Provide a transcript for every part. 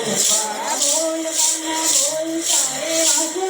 Amor, amor, amor, amor, amor, amor,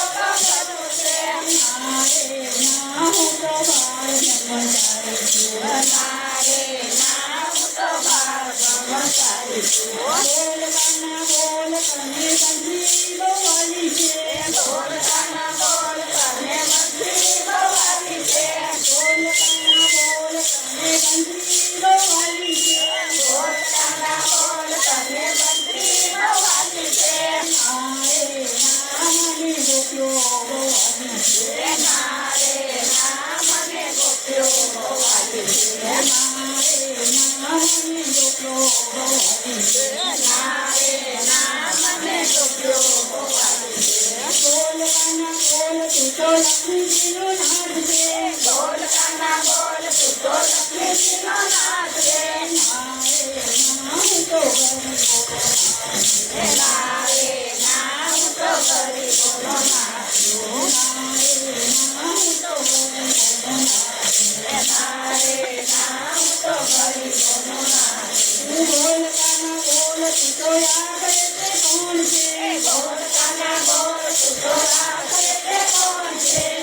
બોલ કન બોલ કન સંજીવ સીનો નાદ રે બોલ કાના બોલ સુતો લક્ષ્મી સીનો નાદ રે નામ તો ગરીબો મારે નામ તો ગરીબો મારું નામ તો ગરીબો મારે નામ તો ગરીબો મારું બોલ કાના બોલ સુતો યાદ રે કોણ છે બોલ કાના બોલ સુતો યાદ રે કોણ છે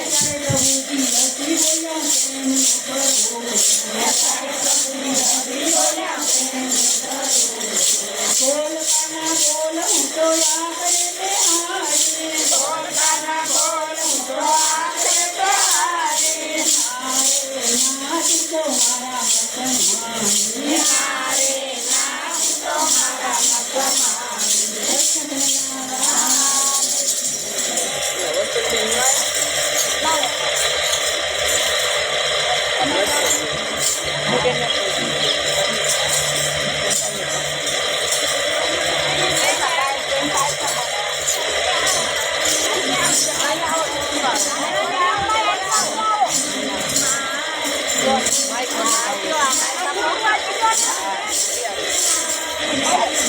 So yeah. Thank.